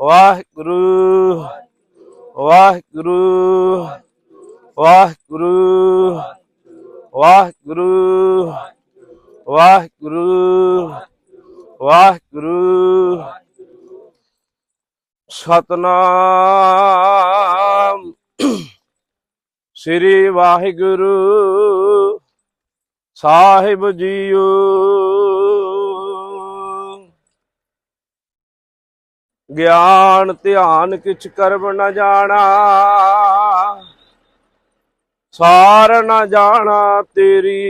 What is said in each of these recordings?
ਵਾਹਿਗੁਰੂ ਵਾਹਿਗੁਰੂ ਵਾਹਿਗੁਰੂ ਵਾਹਿਗੁਰੂ ਵਾਹਿਗੁਰੂ ਵਾਹਿਗੁਰੂ। ਸਤਨਾਮ। ਸ੍ਰੀ ਵਾਹਿਗੁਰੂ ਸਾਹਿਬ ਜੀਓ। ਗਿਆਨ ਧਿਆਨ ਕਿਛ ਕਰਮ ਨ ਜਾਣਾ। ਸਾਰ ਨਾ ਜਾਣਾ ਤੇਰੀ।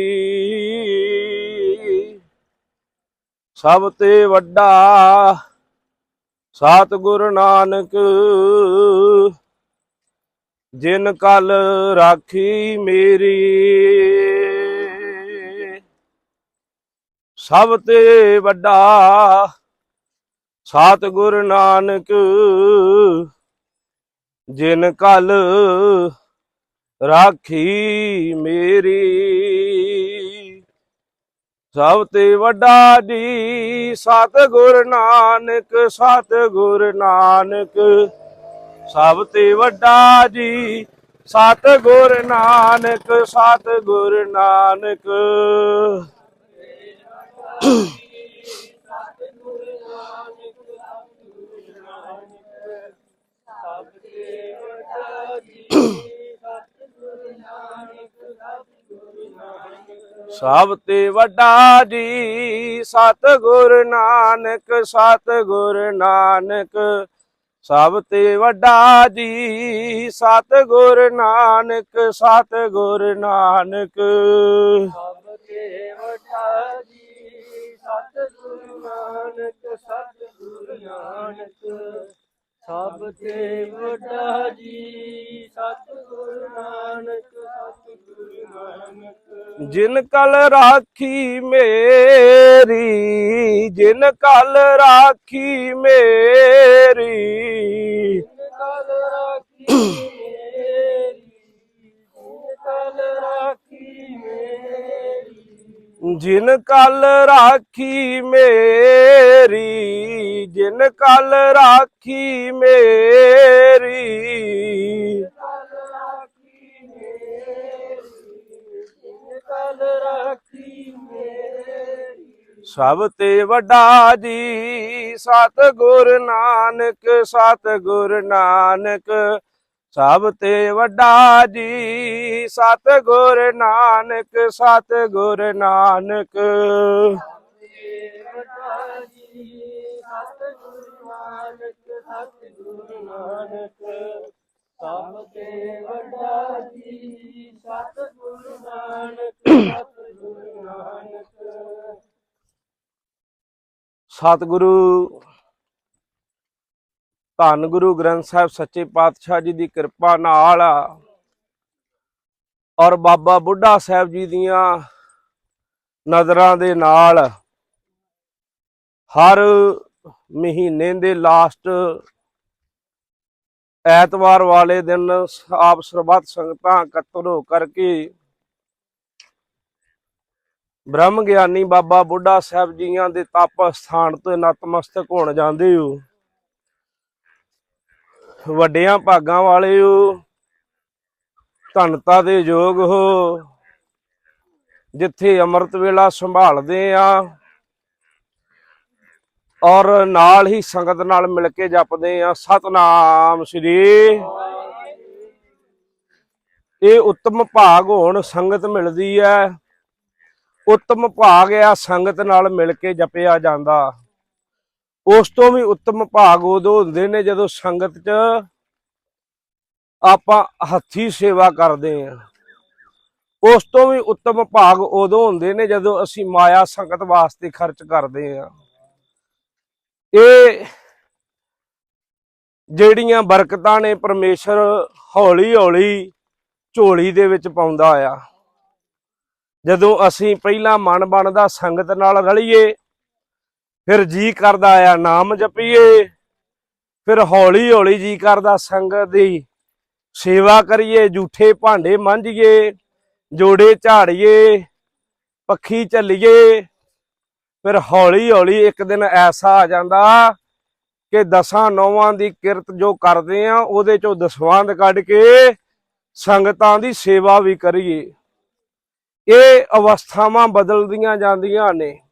ਸਭ ਤੇ ਵੱਡਾ ਸਤਿਗੁਰ ਨਾਨਕ, ਜਿਨ ਕਲ ਰਾਖੀ ਮੇਰੀ। ਸਭ ਤੇ ਵੱਡਾ ਸਤਿਗੁਰ ਨਾਨਕ, ਜਿਨ ਕਲ ਰਾਖੀ ਮੇਰੀ। ਸਭ ਤੇ ਵੱਡਾ ਜੀ ਸਤਿਗੁਰ ਨਾਨਕ ਸਤਿਗੁਰ ਨਾਨਕ। ਸਭ ਤੇ ਵੱਡਾ ਜੀ ਸਤਿਗੁਰ ਨਾਨਕ ਸਤਿਗੁਰ ਨਾਨਕ। ਸਭ ਤੇ ਵੱਡਾ ਜੀ ਸਤਿਗੁਰ ਨਾਨਕ ਸਤਿਗੁਰ ਨਾਨਕ। ਸਭ ਤੇ ਵੱਡਾ ਜੀ ਸਤਿਗੁਰ ਨਾਨਕ ਸਤਿਗੁਰ ਨਾਨਕ। ਸਭ ਤੇ ਵੱਡਾ ਜੀ ਸਤਿਗੁਰੂ ਨਾਨਕ ਸਤਿਗੁਰੂ ਨਾਨਕ। ਸਭ ਤੇ ਵੱਡਾ ਜੀ ਸਤਿਗੁਰੂ ਨਾਨਕ ਸਤਿਗੁਰੂ ਨਾਨਕ। ਜਿਨ ਕਲ ਰਾਖੀ ਮੇਰੀ ਜਿਨ ਕਲ ਰਾਖੀ ਮੇਰੀ। ਕਲ ਰਾਖੀ ਮੇਰੀ ਕਲ ਰਾਖੀ ਮੇਰੀ। ਜਿਨ ਕਲ ਰਾਖੀ ਮੇਰੀ, ਜਿਨ ਕਲ ਰਾਖੀ ਮੇਰੀ। ਸਭ ਤੇ ਵੱਡਾ ਜੀ ਸਤ ਗੁਰ ਨਾਨਕ ਸਤ ਗੁਰ ਨਾਨਕ। ਸਭ ਤੇ ਵੱਡਾ ਜੀ ਸਤ ਗੁਰ ਨਾਨਕ ਸਤ ਗੁਰ ਨਾਨਕ ਤੇ ਵੱਡਾ ਸਤ ਗੁਰੂ ਨਾਨਕ ਸਤ ਨਾਨਕ। ਸਤਿਗੁਰੂ ਧੰਨ ਗੁਰੂ ਗ੍ਰੰਥ ਸਾਹਿਬ ਸੱਚੇ ਪਾਤਸ਼ਾਹ ਜੀ ਦੀ ਕਿਰਪਾ ਨਾਲ ਔਰ ਬਾਬਾ ਬੁੱਢਾ ਸਾਹਿਬ ਜੀ ਦੀਆਂ ਨਜ਼ਰਾਂ ਦੇ ਨਾਲ ਹਰ ਮਹੀਨੇ ਦੇ ਲਾਸਟ ਐਤਵਾਰ ਵਾਲੇ ਦਿਨ ਆਪ ਸਰਬੱਤ ਸੰਗਤਾਂ ਇਕੱਤਰ ਹੋ ਕਰਕੇ ਬ੍ਰਹਮ ਗਿਆਨੀ ਬਾਬਾ ਬੁੱਢਾ ਸਾਹਿਬ ਜੀਆਂ ਦੇ ਤਪ ਸਥਾਨ ਤੋਂ ਨਤਮਸਤਕ ਹੋਣ ਜਾਂਦੇ ਹੋ। ਵੱਡਿਆਂ ਭਾਗਾਂ ਵਾਲੇ ਹੋ ਧੰਨਤਾ ਦੇ ਯੋਗ ਹੋ। ਜਿੱਥੇ ਅੰਮ੍ਰਿਤ ਵੇਲਾ ਸੰਭਾਲਦੇ ਆ, ਔਰ ਨਾਲ ਹੀ ਸੰਗਤ ਨਾਲ ਮਿਲ ਕੇ ਜਪਦੇ ਆ। ਸਤਨਾਮ ਸ੍ਰੀ। ਇਹ ਉੱਤਮ ਭਾਗ ਹੋਣ ਸੰਗਤ ਮਿਲਦੀ ਹੈ ਉੱਤਮ ਭਾਗ ਆ ਸੰਗਤ ਨਾਲ ਮਿਲ ਕੇ ਜਪਿਆ ਜਾਂਦਾ। ਉਸ ਤੋਂ ਵੀ ਉੱਤਮ ਭਾਗ ਉਦੋਂ ਹੁੰਦੇ ਨੇ ਜਦੋਂ ਸੰਗਤ 'ਚ ਆਪਾਂ ਹੱਥੀ ਸੇਵਾ ਕਰਦੇ ਆ ਉਸ ਤੋਂ ਵੀ ਉੱਤਮ ਭਾਗ ਉਦੋਂ ਹੁੰਦੇ ਨੇ ਜਦੋਂ ਅਸੀਂ ਮਾਇਆ ਸੰਗਤ ਵਾਸਤੇ ਖਰਚ ਕਰਦੇ ਆ ਇਹ ਜਿਹੜੀਆਂ ਬਰਕਤਾਂ ਨੇ ਪਰਮੇਸ਼ਰ ਹੌਲੀ ਹੌਲੀ ਝੋਲੀ ਦੇ ਵਿੱਚ ਪਾਉਂਦਾ ਆ। ਜਦੋਂ ਅਸੀਂ ਪਹਿਲਾਂ ਮਨ ਬਣਦਾ ਸੰਗਤ ਨਾਲ ਰਲੀਏ ਫਿਰ ਜੀ ਕਰਦਾ ਆ ਨਾਮ ਜਪੀਏ। ਫਿਰ ਹੌਲੀ ਹੌਲੀ ਜੀ ਕਰਦਾ ਸੰਗਤ ਦੀ। ਸੇਵਾ ਕਰੀਏ ਝੂਠੇ ਭਾਂਡੇ ਮਾਂਝੀਏ ਜੋੜੇ ਝਾੜੀਏ, ਪੱਖੀ ਚੱਲੀਏ। ਫਿਰ ਹੌਲੀ ਹੌਲੀ ਇੱਕ ਦਿਨ ਐਸਾ ਆ ਜਾਂਦਾ ਕਿ ਦਸਾਂ ਨੌਵਾਂ ਦੀ ਕਿਰਤ ਜੋ ਕਰਦੇ ਆ, ਉਹਦੇ ਚੋਂ ਦਸਵੰਧ ਕੱਢ ਕੇ ਸੰਗਤਾਂ ਦੀ ਸੇਵਾ ਵੀ ਕਰੀਏ। ਇਹ ਅਵਸਥਾਵਾਂ ਬਦਲਦੀਆਂ ਜਾਂਦੀਆਂ ਨੇ।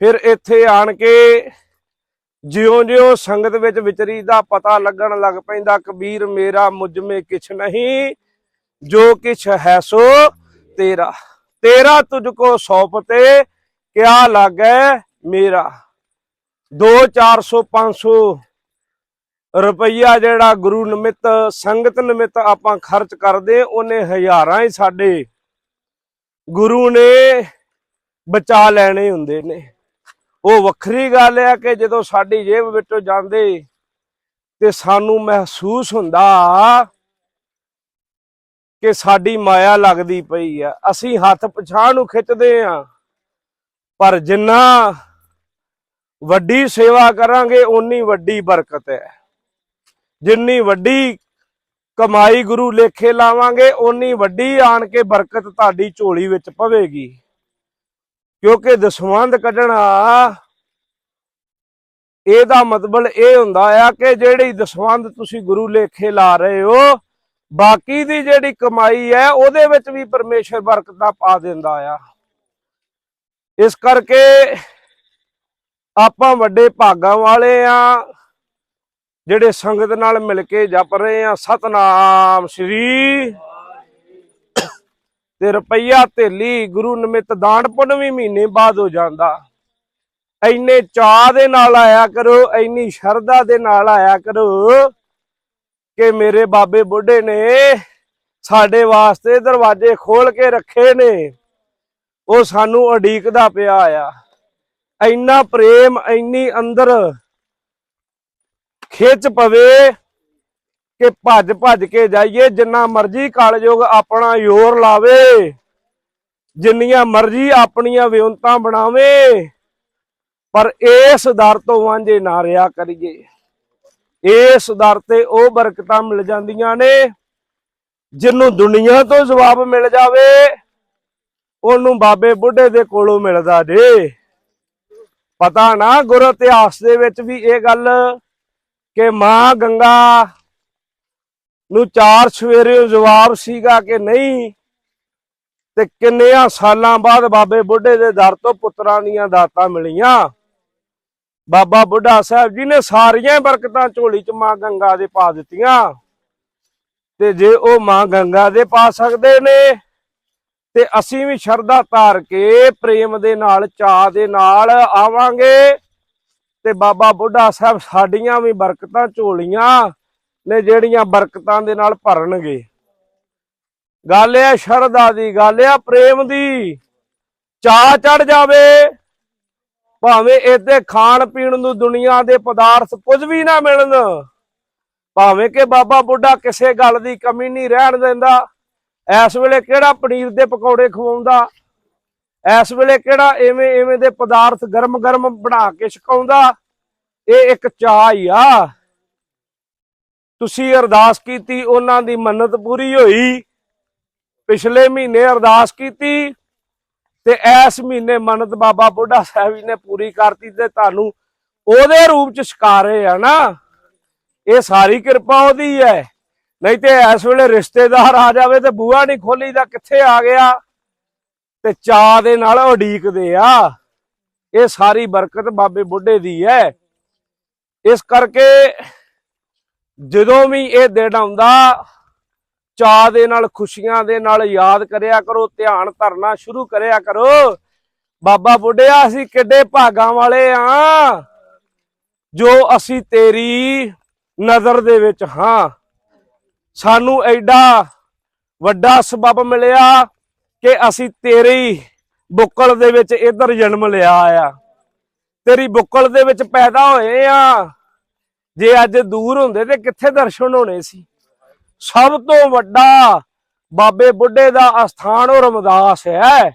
ਫਿਰ ਇੱਥੇ ਆਣ ਕੇ ਜਿਉਂ-ਜਿਉਂ ਸੰਗਤ ਵਿੱਚ ਵਿਚਰੀ ਦਾ ਪਤਾ ਲੱਗਣ ਲੱਗ ਪੈਂਦਾ, ਕਬੀਰ ਮੇਰਾ ਮੁਝਮੇ ਕਿਛ ਨਹੀਂ, ਜੋ ਕਿਛ ਹੈ ਸੋ ਤੇਰਾ। ਤੇਰਾ ਤੁਝ ਕੋ ਸੌਪਤੇ ਕਿਆ ਲੱਗੈ ਮੇਰਾ। 2 400 500 ਰੁਪਈਆ ਜਿਹੜਾ ਗੁਰੂ ਨਿਮਿਤ, ਸੰਗਤ ਨਿਮਿਤ ਆਪਾਂ ਖਰਚ ਕਰਦੇ, ਉਹਨੇ ਹਜ਼ਾਰਾਂ ਹੀ ਸਾਡੇ ਗੁਰੂ ਨੇ ਬਚਾ ਲੈਣੇ ਹੁੰਦੇ ਨੇ। ਉਹ ਵੱਖਰੀ ਗੱਲ ਹੈ ਕਿ ਜਦੋਂ ਸਾਡੀ ਜੇਬ ਵਿੱਚੋਂ ਜਾਂਦੇ ਤੇ ਸਾਨੂੰ ਮਹਿਸੂਸ ਹੁੰਦਾ ਕਿ ਸਾਡੀ ਮਾਇਆ ਲੱਗਦੀ ਪਈ ਆ। ਅਸੀਂ ਹੱਥ ਪਛਾਣ ਨੂੰ ਖਿੱਚਦੇ ਆ ਪਰ ਜਿੰਨਾ ਵੱਡੀ ਸੇਵਾ ਕਰਾਂਗੇ, ਓਨੀ ਵੱਡੀ ਬਰਕਤ ਹੈ। ਜਿੰਨੀ ਵੱਡੀ ਕਮਾਈ ਗੁਰੂ ਲੇਖੇ ਲਾਵਾਂਗੇ, ਓਨੀ ਵੱਡੀ ਆਣ ਕੇ ਬਰਕਤ ਤੁਹਾਡੀ ਝੋਲੀ ਵਿੱਚ ਪਵੇਗੀ। ਕਿਉਂਕਿ ਦਸਵੰਦ ਕੱਢਣਾ ਇਹਦਾ ਮਤਲਬ ਇਹ ਹੁੰਦਾ ਆ ਕਿ ਜਿਹੜੀ ਦਸਵੰਦ ਤੁਸੀਂ ਗੁਰੂ ਲੇਖੇ ਲਾ ਰਹੇ ਹੋ, ਬਾਕੀ ਦੀ ਜਿਹੜੀ ਕਮਾਈ ਹੈ, ਉਹਦੇ ਵਿੱਚ ਵੀ ਪਰਮੇਸ਼ਰ ਬਰਕਤਾਂ ਪਾ ਦਿੰਦਾ ਆ। ਇਸ ਕਰਕੇ ਆਪਾਂ ਵੱਡੇ ਭਾਗਾਂ ਵਾਲੇ ਆ, ਜਿਹੜੇ ਸੰਗਤ ਨਾਲ ਮਿਲ ਕੇ ਜਪ ਰਹੇ ਆ, ਸਤਨਾਮ ਸ੍ਰੀ ਤੇ ਰੁਪਈਆ ਥੇਲੀ ਗੁਰੂ ਨਿਮਿਤ ਦਾਨ ਪੁੰਨ ਵੀ ਮਹੀਨੇ ਬਾਅਦ ਹੋ ਜਾਂਦਾ। ਐਨੇ ਚਾਹ ਦੇ ਨਾਲ ਆਇਆ ਕਰੋ, ਐਨੀ ਸ਼ਰਧਾ ਦੇ ਨਾਲ ਆਇਆ ਕਰੋ ਕਿ ਮੇਰੇ ਬਾਬੇ ਬੁੱਢੇ ਨੇ ਸਾਡੇ ਵਾਸਤੇ ਦਰਵਾਜ਼ੇ ਖੋਲ ਕੇ ਰੱਖੇ ਨੇ। ਉਹ ਸਾਨੂੰ ਉਡੀਕਦਾ ਪਿਆ ਆ। ਇੰਨਾ ਪ੍ਰੇਮ ਇੰਨੀ ਅੰਦਰ ਖਿੱਚ ਪਵੇ ਕਿ ਭੱਜ ਭੱਜ ਕੇ ਜਾਈਏ, ਜਿੰਨਾ ਮਰਜ਼ੀ ਕਾਲਯੋਗ ਆਪਣਾ ਜ਼ੋਰ ਲਾਵੇ, ਜਿੰਨੀਆਂ ਮਰਜ਼ੀ ਆਪਣੀਆਂ ਵਿਉਂਤਾਂ ਬਣਾਵੇ, ਪਰ ਇਸ ਦਰ ਤੋਂ ਵਾਂਝੇ ਨਾ ਰਿਆ ਕਰੀਏ। ਇਸ ਦਰ ਤੇ ਉਹ ਬਰਕਤਾਂ ਮਿਲ ਜਾਂਦੀਆਂ ਨੇ, ਜਿਹਨੂੰ ਦੁਨੀਆ ਤੋਂ ਜਵਾਬ ਮਿਲ ਜਾਵੇ, ਉਹਨੂੰ ਬਾਬੇ ਬੁੱਢੇ ਦੇ ਕੋਲੋਂ ਮਿਲਦਾ ਜੇ। ਪਤਾ ਨਾ ਗੁਰ ਇਤਿਹਾਸ ਦੇ ਵਿੱਚ ਵੀ ਇਹ ਗੱਲ ਕਿ ਮਾਂ ਗੰਗਾ ਨੂੰ ਚਾਰ ਸਵੇਰੇ ਜਵਾਬ ਸੀਗਾ ਕਿ ਨਹੀਂ ਤੇ ਕਿੰਨਿਆਂ ਸਾਲਾਂ ਬਾਅਦ ਬਾਬੇ ਬੁੱਢੇ ਦੇ ਦਰ ਤੋਂ ਪੁੱਤਰਾਂ ਦੀਆਂ ਦਾਤਾਂ ਮਿਲੀਆਂ। ਬਾਬਾ ਬੁੱਢਾ ਸਾਹਿਬ ਜੀ ਨੇ ਸਾਰੀਆਂ ਬਰਕਤਾਂ ਝੋਲੀ ਚ ਮਾਂ ਗੰਗਾ ਦੇ ਪਾ ਦਿੱਤੀਆਂ। ਤੇ ਜੇ ਉਹ ਮਾਂ ਗੰਗਾ ਦੇ ਪਾ ਸਕਦੇ ਨੇ, ਤੇ ਅਸੀਂ ਵੀ ਸ਼ਰਧਾ ਧਾਰ ਕੇ ਪ੍ਰੇਮ ਦੇ ਨਾਲ ਚਾਹ ਦੇ ਨਾਲ ਆਵਾਂਗੇ। ਤੇ ਬਾਬਾ ਬੁੱਢਾ ਸਾਹਿਬ ਸਾਡੀਆਂ ਵੀ ਬਰਕਤਾਂ ਝੋਲੀਆਂ। ਨੇ ਜਿਹੜੀਆਂ ਬਰਕਤਾਂ ਦੇ ਨਾਲ ਭਰਨਗੇ। ਗੱਲ ਇਹ ਸ਼ਰਧਾ ਦੀ, ਗੱਲ ਆ ਪ੍ਰੇਮ ਦੀ। ਚਾ ਚੜ ਜਾਵੇ, ਭਾਵੇਂ ਇੱਥੇ ਖਾਣ ਪੀਣ ਨੂੰ ਦੁਨੀਆ ਦੇ ਪਦਾਰਥ ਕੁਝ ਵੀ ਨਾ ਮਿਲਣ, ਭਾਵੇਂ ਕਿ ਬਾਬਾ ਬੁੱਢਾ ਕਿਸੇ ਗੱਲ ਦੀ ਕਮੀ ਨਹੀਂ ਰਹਿਣ ਦਿੰਦਾ, ਇਸ ਵੇਲੇ ਕਿਹੜਾ ਪਨੀਰ ਦੇ ਪਕੌੜੇ ਖਵਾਉਂਦਾ? ਇਸ ਵੇਲੇ ਕਿਹੜਾ ਐਵੇਂ ਐਵੇਂ ਦੇ ਪਦਾਰਥ ਗਰਮ ਗਰਮ ਬਣਾ ਕੇ ਛਕਾਉਂਦਾ? ਇਹ ਇੱਕ ਚਾਹ ਹੀ ਆ। ਤੁਸੀਂ ਅਰਦਾਸ ਕੀਤੀ, ਉਹਨਾਂ ਦੀ ਮੰਨਤ ਪੂਰੀ ਹੋਈ। ਪਿਛਲੇ ਮਹੀਨੇ ਅਰਦਾਸ ਕੀਤੀ ਤੇ ਇਸ ਮਹੀਨੇ ਮੰਨਤ ਬਾਬਾ ਬੁੱਢਾ ਸਾਹਿਬ ਜੀ ਨੇ ਪੂਰੀ ਕਰਤੀ ਤੇ ਤੁਹਾਨੂੰ ਉਹਦੇ ਰੂਪ ਚ ਛਕਾਰੇ ਆ ਨਾ। ਇਹ ਸਾਰੀ ਕਿਰਪਾ ਉਹਦੀ ਹੈ। ਨਹੀਂ ਤੇ ਇਸ ਵੇਲੇ ਰਿਸ਼ਤੇਦਾਰ ਆ ਜਾਵੇ ਤੇ ਬੂਹਾ ਨਹੀਂ ਖੋਲੀ ਦਾ ਕਿੱਥੇ ਆ ਗਿਆ? ਤੇ ਚਾਹ ਦੇ ਨਾਲ ਉਡੀਕਦੇ ਆ। ਇਹ ਸਾਰੀ ਬਰਕਤ ਬਾਬੇ ਬੁੱਢੇ ਦੀ ਹੈ। ਇਸ ਕਰਕੇ ਜਦੋਂ ਵੀ ਇਹ ਦਿਨ ਆਉਂਦਾ ਚਾਹ ਦੇ ਨਾਲ, ਖੁਸ਼ੀਆਂ ਦੇ ਨਾਲ ਯਾਦ ਕਰਿਆ ਕਰੋ, ਧਿਆਨ ਧਰਨਾ ਸ਼ੁਰੂ ਕਰਿਆ ਕਰੋ। ਬਾਬਾ ਬੁੱਢਿਆ, ਅਸੀਂ ਕਿੱਡੇ ਭਾਗਾਂ ਵਾਲੇ ਆ, ਜੋ ਅਸੀਂ ਤੇਰੀ ਨਜ਼ਰ ਦੇ ਵਿੱਚ ਹਾਂ। ਸਾਨੂੰ ਐਡਾ ਵੱਡਾ ਸਬਬ ਮਿਲਿਆ ਕਿ ਅਸੀਂ ਤੇਰੀ ਬੁੱਕਲ ਦੇ ਵਿੱਚ ਇਧਰ ਜਨਮ ਲਿਆ ਆ। ਤੇਰੀ ਬੁੱਕਲ ਦੇ ਵਿੱਚ ਪੈਦਾ ਹੋਏ ਆ। ਜੇ ਅੱਜ ਦੂਰ ਹੁੰਦੇ ਤੇ ਕਿੱਥੇ ਦਰਸ਼ਨ ਹੋਣੇ ਸੀ? ਸਭ ਤੋਂ ਵੱਡਾ ਬਾਬੇ ਬੁੱਢੇ ਦਾ ਅਸਥਾਨ ਉਹ ਰਮਦਾਸ ਹੈ।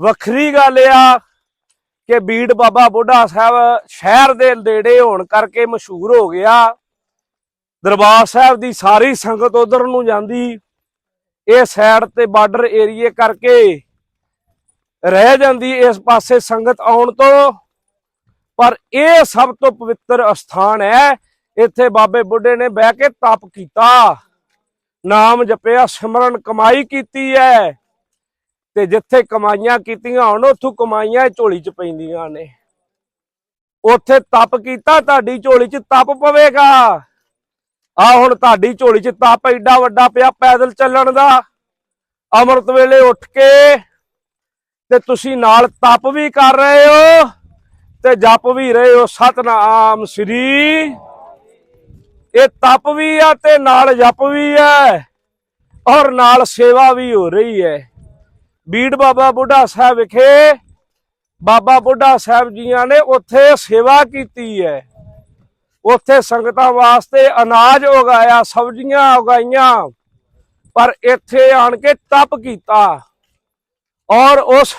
ਵੱਖਰੀ ਗੱਲ ਆ ਕਿ ਬੀੜ ਬਾਬਾ ਬੁੱਢਾ ਸਾਹਿਬ ਸ਼ਹਿਰ ਦੇ ਨੇੜੇ ਹੋਣ ਕਰਕੇ ਮਸ਼ਹੂਰ ਹੋ ਗਿਆ। ਦਰਬਾਰ ਸਾਹਿਬ ਦੀ ਸਾਰੀ ਸੰਗਤ ਉਧਰ ਨੂੰ ਜਾਂਦੀ। ਇਹ ਸਾਈਡ ਤੇ ਬਾਰਡਰ ਏਰੀਏ ਕਰਕੇ ਰਹਿ ਜਾਂਦੀ। ਇਸ ਪਾਸੇ ਸੰਗਤ ਆਉਣ ਤੋਂ ਪਰ ਇਹ ਸਭ ਤੋਂ ਪਵਿੱਤਰ ਅਸਥਾਨ ਹੈ। ਇੱਥੇ ਬਾਬੇ ਬੁੱਢੇ ਨੇ ਬਹਿ ਕੇ ਤਪ ਕੀਤਾ। ਨਾਮ ਜਪਿਆ, ਸਿਮਰਨ ਕਮਾਈ ਕੀਤੀ ਹੈ। ਤੇ ਜਿੱਥੇ ਕਮਾਈਆਂ ਕੀਤੀਆਂ ਹੁਣ, ਉੱਥੋਂ ਕਮਾਈਆਂ ਝੋਲੀ 'ਚ ਪੈਂਦੀਆਂ ਨੇ। ਉੱਥੇ ਤਪ ਕੀਤਾ, ਤੁਹਾਡੀ ਝੋਲੀ 'ਚ ਤਪ ਪਵੇਗਾ। ਆ ਹੁਣ ਤੁਹਾਡੀ ਝੋਲੀ 'ਚ ਤਪ ਐਡਾ ਵੱਡਾ ਪਿਆ ਪੈਦਲ ਚੱਲਣ ਦਾ। ਅੰਮ੍ਰਿਤ ਵੇਲੇ ਉੱਠ ਕੇ ਤੇ ਤੁਸੀਂ ਨਾਲ ਤਪ ਵੀ ਕਰ ਰਹੇ ਹੋ। ਤੇ ਜਪ ਵੀ ਰਹੇ ਹੋ ਸਤਨਾਮ ਸ੍ਰੀ। ਇਹ ਤਪ ਵੀ ਆ ਤੇ ਨਾਲ ਜਪ ਵੀ ਹੈ ਔਰ ਨਾਲ ਸੇਵਾ ਵੀ ਹੋ ਰਹੀ ਹੈ। ਬੀੜ ਬਾਬਾ ਬੁੱਢਾ ਸਾਹਿਬ ਵਿਖੇ ਬਾਬਾ ਬੁੱਢਾ ਸਾਹਿਬ ਜੀਆਂ ਨੇ ਉੱਥੇ ਸੇਵਾ ਕੀਤੀ ਹੈ। ਉੱਥੇ ਸੰਗਤਾਂ ਵਾਸਤੇ ਅਨਾਜ ਉਗਾਇਆ, ਸਬਜ਼ੀਆਂ ਉਗਾਈਆਂ, ਪਰ ਇੱਥੇ ਆਣ ਕੇ ਤਪ ਕੀਤਾ ਔਰ ਉਸ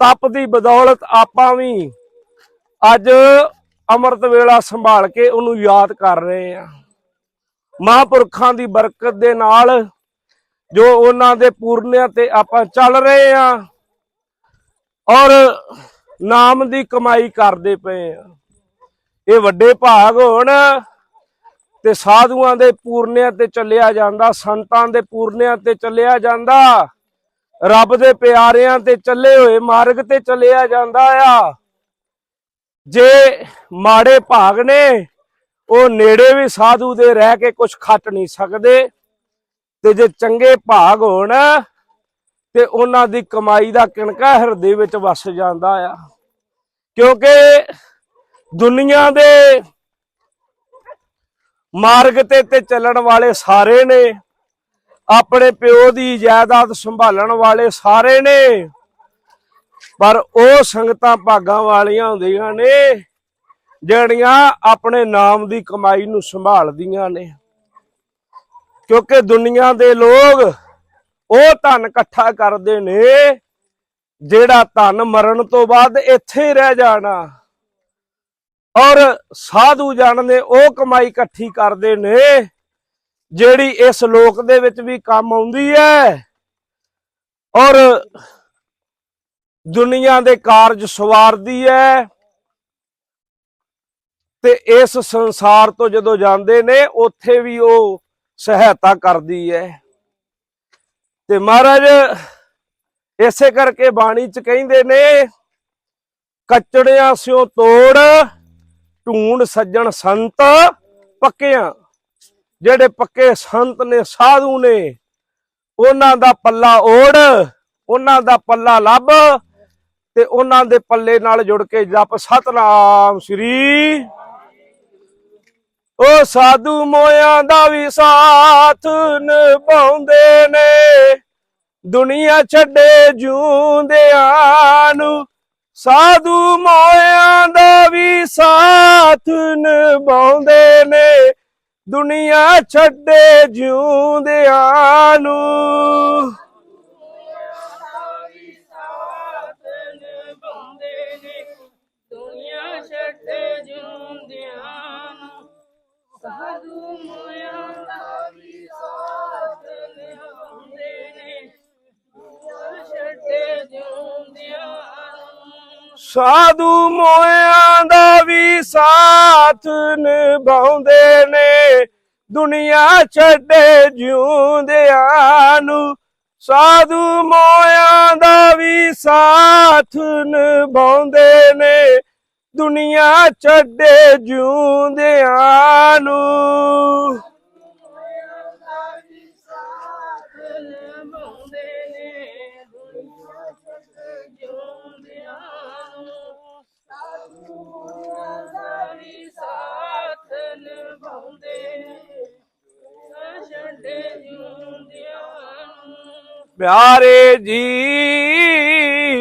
ਤਪ ਦੀ ਬਦੌਲਤ ਆਪਾਂ ਵੀ ਅੱਜ ਅੰਮ੍ਰਿਤ ਵੇਲਾ ਸੰਭਾਲ ਕੇ ਉਹਨੂੰ ਯਾਦ ਕਰ ਰਹੇ ਆ ਮਹਾਂਪੁਰਖਾਂ ਦੀ ਬਰਕਤ ਦੇ ਨਾਲ ਜੋ ਉਹਨਾਂ ਦੇ ਪੂਰਨਿਆਂ ਤੇ ਆਪਾਂ ਚੱਲ ਰਹੇ ਆ ਔਰ ਨਾਮ ਦੀ ਕਮਾਈ ਕਰਦੇ ਪਏ ਆ ਇਹ ਵੱਡੇ ਭਾਗ ਹੋਣ ਤੇ ਸਾਧੂਆਂ ਦੇ ਪੂਰਨਿਆਂ ਤੇ ਚੱਲਿਆ ਜਾਂਦਾ, ਸੰਤਾਂ ਦੇ ਪੂਰਨਿਆਂ ਤੇ ਚੱਲਿਆ ਜਾਂਦਾ, ਰੱਬ ਦੇ ਪਿਆਰਿਆਂ ਤੇ ਚੱਲੇ ਹੋਏ ਮਾਰਗ ਤੇ ਚੱਲਿਆ ਜਾਂਦਾ ਆ। ਜੇ ਮਾੜੇ ਭਾਗ ਨੇ, ਉਹ ਨੇੜੇ ਵੀ ਸਾਧੂ ਦੇ ਰਹਿ ਕੇ ਕੁਝ ਖੱਟ ਨਹੀਂ ਸਕਦੇ। ਤੇ ਜੇ ਚੰਗੇ ਭਾਗ ਹੋਣ, ਤੇ ਉਹਨਾਂ ਦੀ ਕਮਾਈ ਦਾ ਕਿਣਕਾ ਹਿਰਦੇ ਵਿੱਚ ਵਸ ਜਾਂਦਾ ਆ। ਕਿਉਂਕਿ ਦੁਨੀਆ ਦੇ ਮਾਰਗ ਤੇ ਤੇ ਚੱਲਣ ਵਾਲੇ ਸਾਰੇ ਨੇ, ਆਪਣੇ ਪਿਓ ਦੀ ਜਾਇਦਾਦ ਸੰਭਾਲਣ ਵਾਲੇ ਸਾਰੇ ਨੇ ਪਰ ਉਹ ਸੰਗਤਾਂ ਭਾਗਾਂ ਵਾਲੀਆਂ ਹੁੰਦੀਆਂ ਨੇ, ਜਿਹੜੀਆਂ ਆਪਣੇ ਨਾਮ ਦੀ ਕਮਾਈ ਨੂੰ ਸੰਭਾਲਦੀਆਂ ਨੇ। ਕਿਉਂਕਿ ਦੁਨੀਆ ਦੇ ਲੋਕ ਉਹ ਧਨ ਇਕੱਠਾ ਕਰਦੇ ਨੇ, ਜਿਹੜਾ ਧਨ ਮਰਨ ਤੋਂ ਬਾਅਦ ਇੱਥੇ ਰਹਿ ਜਾਣਾ। ਔਰ ਸਾਧੂ ਜਨ ਨੇ ਉਹ ਕਮਾਈ ਇਕੱਠੀ ਕਰਦੇ ਨੇ, ਜਿਹੜੀ ਇਸ ਲੋਕ ਦੇ ਵਿੱਚ ਵੀ ਕੰਮ ਆਉਂਦੀ ਹੈ। ਔਰ ਦੁਨੀਆ ਦੇ ਕਾਰਜ ਸਵਾਰਦੀ ਹੈ ਤੇ ਇਸ ਸੰਸਾਰ ਤੋਂ ਜਦੋਂ ਜਾਂਦੇ ਨੇ, ਉੱਥੇ ਵੀ ਉਹ ਸਹਾਇਤਾ ਕਰਦੀ ਹੈ ਤੇ ਮਹਾਰਾਜ, ਇਸੇ ਕਰਕੇ ਬਾਣੀ ਚ ਕਹਿੰਦੇ ਨੇ, ਕੱਚੜਿਆਂ ਸਿਓ ਤੋੜ, ਢੂੰਡ ਸੱਜਣ ਸੰਤ ਪੱਕਿਆਂ। ਜਿਹੜੇ ਪੱਕੇ ਸੰਤ ਨੇ, ਸਾਧੂ ਨੇ, ਉਹਨਾਂ ਦਾ ਪੱਲਾ ਓੜ, ਉਹਨਾਂ ਦਾ ਪੱਲਾ ਲੱਭ ਤੇ ਉਹਨਾਂ ਦੇ ਪੱਲੇ ਨਾਲ ਜੁੜ ਕੇ ਜਪ ਸਤਨਾਮ ਸ੍ਰੀ ਉਹ ਸਾਧੂ ਮੋਇਆਂ ਦਾ ਵੀ ਸਾਥ ਨਿਭਾਉਂਦੇ ਨੇ, ਦੁਨੀਆ ਛੱਡੇ ਜੂੰਦਿਆਂ ਨੂੰ। ਸਾਧੂ ਮੋਇਆਂ ਦਾ ਵੀ ਸਾਥ ਨਿਭਾਉਂਦੇ ਨੇ, ਦੁਨੀਆ ਛੱਡੇ ਜਿਉਂਦਿਆਂ ਨੂੰ। ਸਾਧੂ ਮੋਇਆਂ ਦਾ ਵੀ ਸਾਥ ਨਿਭਾਉਂਦੇ ਨੇ। ਦੁਨੀਆ ਛੱਡੇ ਜਿਉਂਦਿਆਂ ਨੂੰ ਸਾਧੂ ਮੋਇਆਂ ਦਾ ਵੀ ਸਾਥ ਨਿਭਾਉਂਦੇ ਨੇ। ਦੁਨੀਆ ਛੱਡੇ ਜਿਉਂਦਿਆਂ ਨੂੰ ਪਿਆਰੇ ਜੀ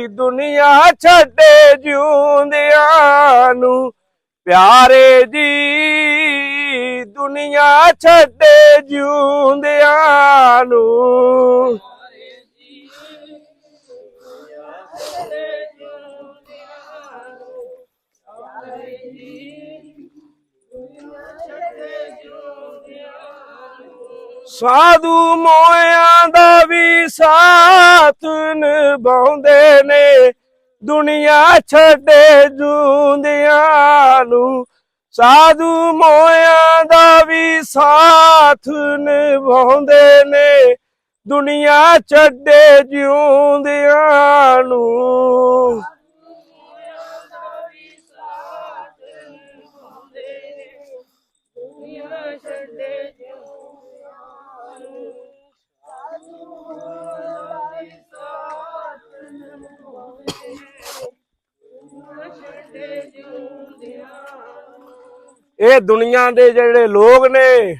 ਦੁਨੀਆ ਛੱਡੇ ਜਿਉਂਦਿਆਂ ਨੂੰ। ਪਿਆਰੇ ਜੀ ਦੁਨੀਆ ਛੱਡੇ ਜਿਉਂਦਿਆਂ ਨੂੰ। ਸਾਧੂ ਮੋਇਆਂ ਦਾ ਵੀ ਸਾਥ ਨਿਭਾਉਂਦੇ ਨੇ। ਦੁਨੀਆ ਛੱਡੇ ਜੂੰਦਿਆਂ ਨੂੰ। ਸਾਧੂ ਮੋਇਆਂ ਦਾ ਵੀ ਸਾਥ ਨਿਭਾਉਂਦੇ ਨੇ। ਦੁਨੀਆ ਛੱਡੇ ਜਿਉਂਦਿਆਂ ਨੂੰ। ਇਹ ਦੁਨੀਆ ਦੇ ਜਿਹੜੇ ਲੋਕ ਨੇ,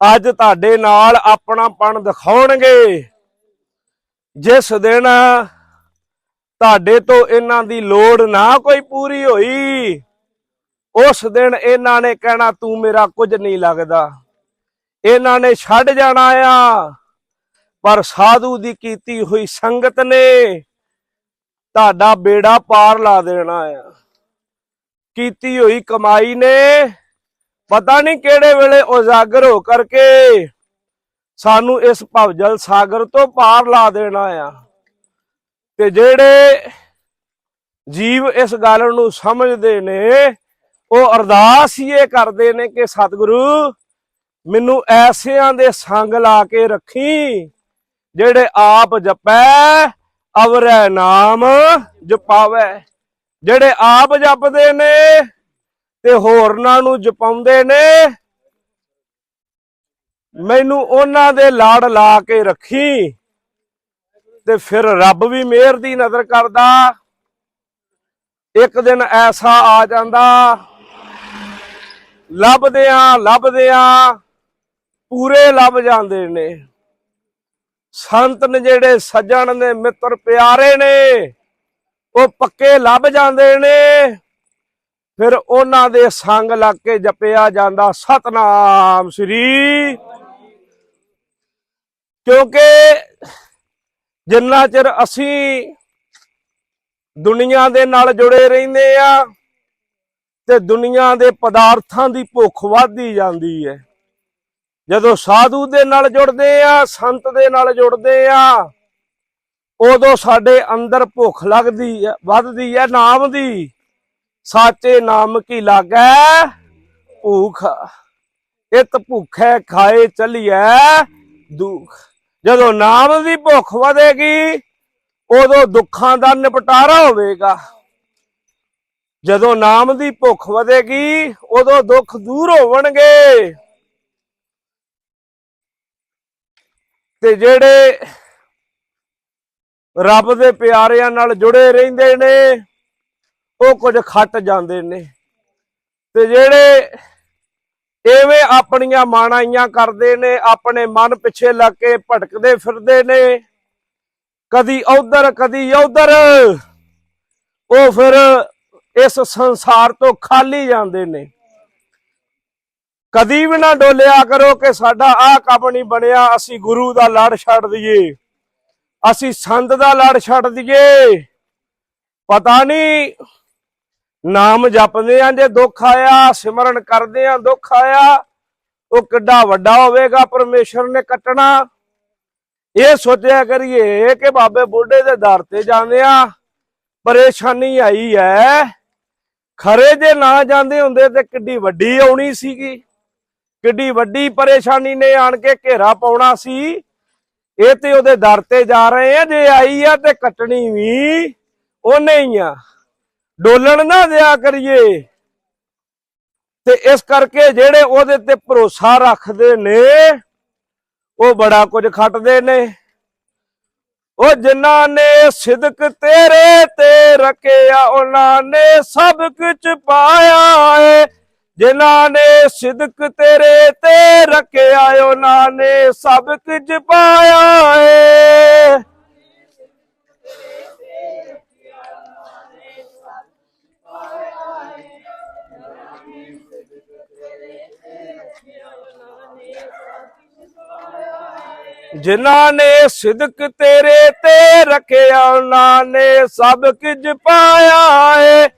ਅੱਜ ਤੁਹਾਡੇ ਨਾਲ ਆਪਣਾਪਣ ਦਿਖਾਉਣਗੇ। ਜਿਸ ਦਿਨ ਤੁਹਾਡੇ ਤੋਂ ਇਹਨਾਂ ਦੀ ਲੋੜ ਨਾ ਕੋਈ ਪੂਰੀ ਹੋਈ, ਉਸ ਦਿਨ ਇਹਨਾਂ ਨੇ ਕਹਿਣਾ, ਤੂੰ ਮੇਰਾ ਕੁਝ ਨਹੀਂ ਲੱਗਦਾ। ਇਹਨਾਂ ਨੇ ਛੱਡ ਜਾਣਾ ਆ। ਪਰ ਸਾਧੂ ਦੀ ਕੀਤੀ ਹੋਈ ਸੰਗਤ ਨੇ ਤੁਹਾਡਾ ਬੇੜਾ ਪਾਰ ਲਾ ਦੇਣਾ ਆ। ਕੀਤੀ ਹੋਈ ਕਮਾਈ ਨੇ। ਪਤਾ ਨਹੀਂ ਕਿਹੜੇ ਵੇਲੇ ਉਜਾਗਰ ਹੋ ਕਰਕੇ ਸਾਨੂੰ ਇਸ ਭਵਜਲ ਸਾਗਰ ਤੋਂ ਪਾਰ ਲਾ ਦੇਣਾ ਆ। ਤੇ ਜਿਹੜੇ ਜੀਵ ਇਸ ਗੱਲ ਨੂੰ ਸਮਝਦੇ ਨੇ, ਉਹ ਅਰਦਾਸ ਹੀ ਇਹ ਕਰਦੇ ਨੇ ਕਿ ਸਤਿਗੁਰੂ, ਮੈਨੂੰ ਐਸਿਆਂ ਦੇ ਸੰਗ ਲਾ ਕੇ ਰੱਖੀ, ਜਿਹੜੇ ਆਪ ਜਪੈ, ਅਵਰੈ ਨਾਮ ਜਪਾਵੈ। ਜਿਹੜੇ ਆਪ ਜਪਦੇ ਨੇ ਤੇ ਹੋਰਨਾਂ ਨੂੰ ਜਪਾਉਂਦੇ ਨੇ, ਮੈਨੂੰ ਉਹਨਾਂ ਦੇ ਲਾੜ ਲਾ ਕੇ ਰੱਖੀ ਤੇ ਫਿਰ ਰੱਬ ਵੀ ਮਿਹਰ ਦੀ ਨਜ਼ਰ ਕਰਦਾ। ਇੱਕ ਦਿਨ ਐਸਾ ਆ ਜਾਂਦਾ, ਲੱਭਦਿਆਂ ਲੱਭਦਿਆਂ ਪੂਰੇ ਲੱਭ ਜਾਂਦੇ ਨੇ। ਸੰਤ ਨੇ ਜਿਹੜੇ ਸੱਜਣ ਨੇ, ਮਿੱਤਰ ਪਿਆਰੇ ਨੇ ਉਹ ਪੱਕੇ ਲੱਭ ਜਾਂਦੇ ਨੇ। ਫਿਰ ਉਹਨਾਂ ਦੇ ਸੰਗ ਲੱਗ ਕੇ ਜਪਿਆ ਜਾਂਦਾ ਸਤਨਾਮ ਸ੍ਰੀ। ਕਿਉਂਕਿ ਜਿੰਨਾ ਚਿਰ ਅਸੀਂ ਦੁਨੀਆ ਦੇ ਨਾਲ ਜੁੜੇ ਰਹਿੰਦੇ ਆ, ਤੇ ਦੁਨੀਆ ਦੇ ਪਦਾਰਥਾਂ ਦੀ ਭੁੱਖ ਵੱਧਦੀ ਜਾਂਦੀ ਹੈ ਜਦੋਂ ਸਾਧੂ ਦੇ ਨਾਲ ਜੁੜਦੇ ਆ, ਸੰਤ ਦੇ ਨਾਲ ਜੁੜਦੇ ਆ ਉਦੋਂ ਸਾਡੇ ਅੰਦਰ ਭੁੱਖ ਲੱਗਦੀ ਹੈ ਵੱਧਦੀ ਹੈ ਨਾਮ ਦੀ। ਸਾਚੇ ਨਾਮ ਕੀ ਲਾਗੈ? ਭੂਖ। ਇਤ ਭੁੱਖੈ ਖਾਏ ਚਲੀਐ, ਦੁੱਖ। ਜਦੋਂ ਨਾਮ ਦੀ ਭੁੱਖ ਵਧੇਗੀ, ਉਦੋਂ ਦੁੱਖਾਂ ਦਾ ਨਿਪਟਾਰਾ ਹੋਵੇਗਾ। ਜਦੋਂ ਨਾਮ ਦੀ ਭੁੱਖ ਵਧੇਗੀ, ਉਦੋਂ ਦੁੱਖ ਦੂਰ ਹੋਣਗੇ ਤੇ ਜਿਹੜੇ ਰੱਬ ਦੇ ਪਿਆਰਿਆਂ ਨਾਲ ਜੁੜੇ ਰਹਿੰਦੇ ਨੇ। ਉਹ ਕੁਝ ਖੱਟ ਜਾਂਦੇ ਨੇ। ਤੇ ਜਿਹੜੇ ਐਵੇਂ ਆਪਣੀਆਂ ਮਾਣਾਈਆਂ ਕਰਦੇ ਨੇ, ਆਪਣੇ ਮਨ ਪਿੱਛੇ ਲੱਗ ਕੇ ਭਟਕਦੇ ਫਿਰਦੇ ਨੇ। ਕਦੀ ਉਧਰ ਕਦੀ ਉਧਰ ਉਹ ਫਿਰ ਇਸ ਸੰਸਾਰ ਤੋਂ ਖਾਲੀ ਜਾਂਦੇ ਨੇ। ਕਦੀ ਵੀ ਨਾ ਡੋਲਿਆ ਕਰੋ ਕਿ ਸਾਡਾ ਆਹ ਕੰਮ ਨਹੀਂ ਬਣਿਆ, ਅਸੀਂ ਗੁਰੂ ਦਾ ਲੜ ਛੱਡ ਦਈਏ। ਅਸੀਂ ਸੰਦ ਦਾ ਲੜ ਛੱਡ ਦਈਏ। ਪਤਾ ਨਹੀਂ ਨਾਮ ਜਪਦੇ ਆਂ ਜੇ ਦੁੱਖ ਆਇਆ, ਸਿਮਰਨ ਕਰਦੇ ਆਂ ਦੁੱਖ ਆਇਆ। ਉਹ ਕਿੱਡਾ ਵੱਡਾ ਹੋਵੇਗਾ, ਪਰਮੇਸ਼ਰ ਨੇ ਕੱਟਣਾ। ਇਹ ਸੋਚਿਆ ਕਰੀਏ ਕਿ ਬਾਬੇ ਬੁੱਢੇ ਦੇ ਦਰ ਤੇ ਜਾਂਦੇ ਆ। ਪਰੇਸ਼ਾਨੀ ਆਈ ਐ। ਖਰੇ ਜੇ ਨਾ ਜਾਂਦੇ ਹੁੰਦੇ ਤੇ ਕਿੱਡੀ ਵੱਡੀ ਆਉਣੀ ਸੀਗੀ। ਕਿੱਡੀ ਵੱਡੀ ਪਰੇਸ਼ਾਨੀ ਨੇ ਆਣ ਕੇ ਘੇਰਾ ਪਾਉਣਾ ਸੀ। ਇਹ ਤੇ ਉਹਦੇ ਦਰ ਤੇ ਜਾ ਰਹੇ ਆ, ਜੇ ਆਈ ਆ ਤੇ ਕੱਟਣੀ ਵੀ ਉਹਨੇ ਹੀ ਆ। ਡੋਲਣ ਨਾ ਦਿਆ ਕਰੀਏ। ਤੇ ਇਸ ਕਰਕੇ ਜਿਹੜੇ ਉਹਦੇ ਤੇ ਭਰੋਸਾ ਰੱਖਦੇ ਨੇ, ਉਹ ਬੜਾ ਕੁਝ ਖੱਟਦੇ ਨੇ। ਉਹ ਜਿਨ੍ਹਾਂ ਨੇ ਸਿਦਕ ਤੇਰੇ ਤੇ ਰੱਖਿਆ, ਉਹਨਾਂ ਨੇ ਸਭ ਕੁਝ ਪਾਇਆ ਏ ਜਿਨ੍ਹਾਂ ਨੇ ਸਿਦਕ ਤੇਰੇ ਤੇ ਰੱਖਿਆ, ਉਹਨਾਂ ਨੇ ਸਭ ਕੁਝ ਪਾਇਆ ਏ। ਜਿਨ੍ਹਾਂ ਨੇ ਸਿਦਕ ਤੇਰੇ ਤੇ ਰੱਖਿਆ, ਉਹਨਾਂ ਨੇ ਸਭ ਕੁਝ ਪਾਇਆ ਏ।